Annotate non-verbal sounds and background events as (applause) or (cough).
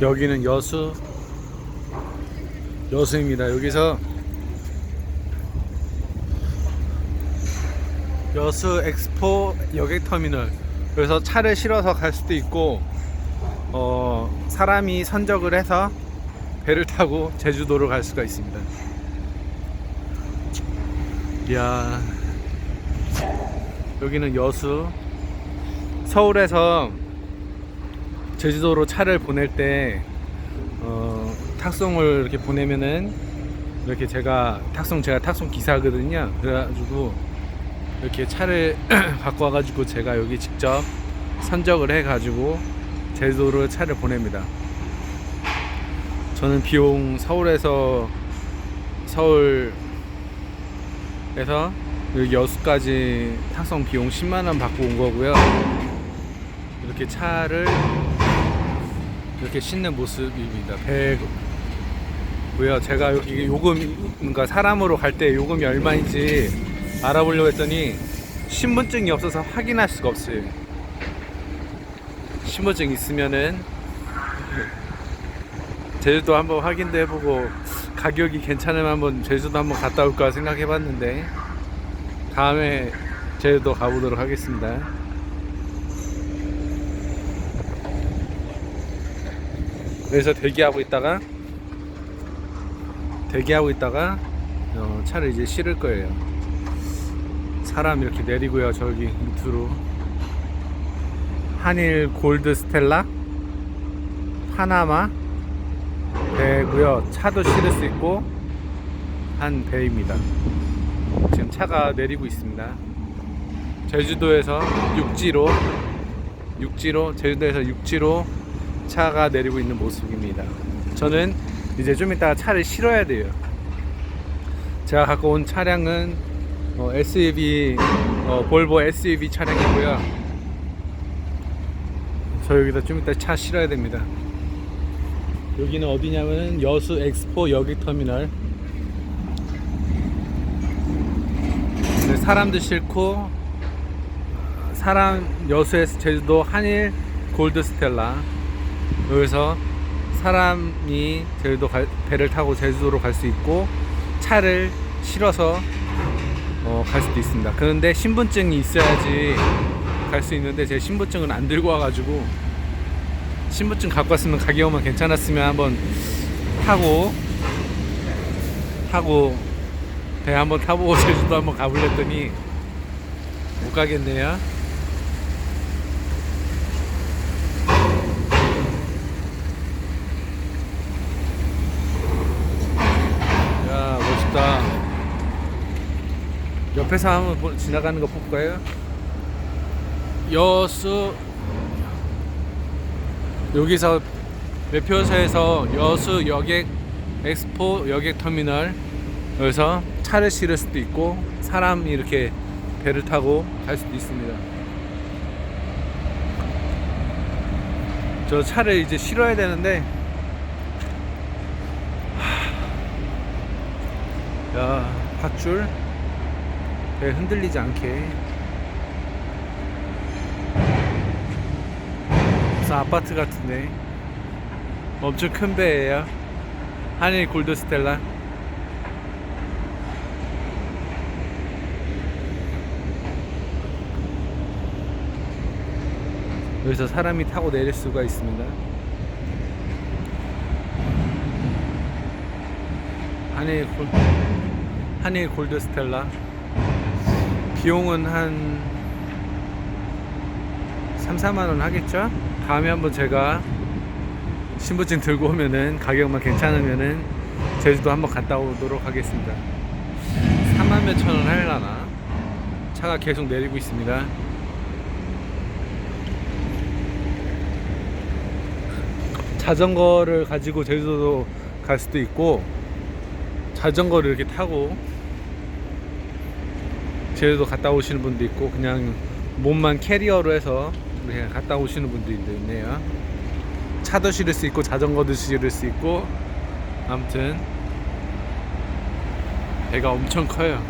여기는 여수 여수입니다. 여기서 여수 엑스포 여객 터미널 그래서 차를 실어서 갈 수도 있고 어, 사람이 선적을 해서 배를 타고 제주도로 갈 수가 있습니다. 이야 여기는 여수 서울에서 제주도로 차를 보낼 때 어, 탁송을 이렇게 보내면은 이렇게 제가 탁송 제가 탁송 기사거든요. 그래가지고 이렇게 차를 (clears throat) 갖고 와가지고 제가 여기 직접 선적을 해가지고 제주도로 차를 보냅니다. 저는 비용 서울에서 서울에서 여수까지 탁송 비용 10만 원 받고 온 거고요. 이렇게 차를 이렇게 싣는 모습입니다. 배고요. 제가 여기 요금 그러니까 사람으로 갈 때 요금이 얼마인지 알아보려고 했더니 신분증이 없어서 확인할 수가 없어요. 신분증 있으면은 제주도 한번 확인도 해보고 가격이 괜찮으면 한번 제주도 한번 갔다 올까 생각해봤는데 다음에 제주도 가보도록 하겠습니다. 그래서 대기하고 있다가 대기하고 있다가 어, 차를 이제 실을 거예요. 사람 이렇게 내리고요. 저기 밑으로 한일 골드 스텔라 파나마 배고요. 차도 실을 수 있고 한 배입니다. 지금 차가 내리고 있습니다. 제주도에서 육지로 육지로 제주도에서 육지로 차가 내리고 있는 모습입니다. 저는 이제 좀 이따가 차를 실어야 돼요. 제가 갖고 온 차량은 어, SUV 어, 볼보 SUV 차량이고요. 저 여기다 좀 이따 차 실어야 됩니다. 여기는 어디냐면은 여수 엑스포 여객 터미널. 네, 사람도 싫고 사람 여수에서 제주도 한일 골드 스텔라 여기서 사람이 제주도 갈- 배를 타고 제주도로 갈 수 있고 차를 실어서 어, 갈 수도 있습니다. 그런데 신분증이 있어야지 갈 수 있는데 제 신분증은 안 들고 와가지고 신분증 갖고 왔으면 가격만 괜찮았으면 한번 타고 타고 배 한번 타보고 (laughs) 제주도 한번 가보려더니 못 가겠네요. 야 멋있다. 옆에서 한번 보- 지나가는 거 볼까요? 여수 여기서 매표소에서 여수 여객 엑스포 여객 터미널 여기서 차를 실을 수도 있고 사람이 이렇게 배를 타고 갈 수도 있습니다. 저 차를 이제 실어야 되는데 하... 야 밧줄 배 흔들리지 않게. 무슨 아파트 같은데. 엄청 큰 배예요. 한일 골드 스텔라. 여기서 사람이 타고 내릴 수가 있습니다. 한일 골 한일 골드 스텔라 비용은 한 3, 4만 원 하겠죠? 다음에 한번 제가 신분증 들고 오면은 가격만 괜찮으면은 제주도 한번 갔다 오도록 하겠습니다. 3만 몇천원 할라나? 차가 계속 내리고 있습니다. 자전거를 가지고 제주도 갈 수도 있고 자전거를 이렇게 타고 제주도 갔다 오시는 분도 있고 그냥 몸만 캐리어로 해서 그냥 갔다 오시는 분들도 있네요. 차도 실을 수 있고 자전거도 실을 수 있고 아무튼 배가 엄청 커요.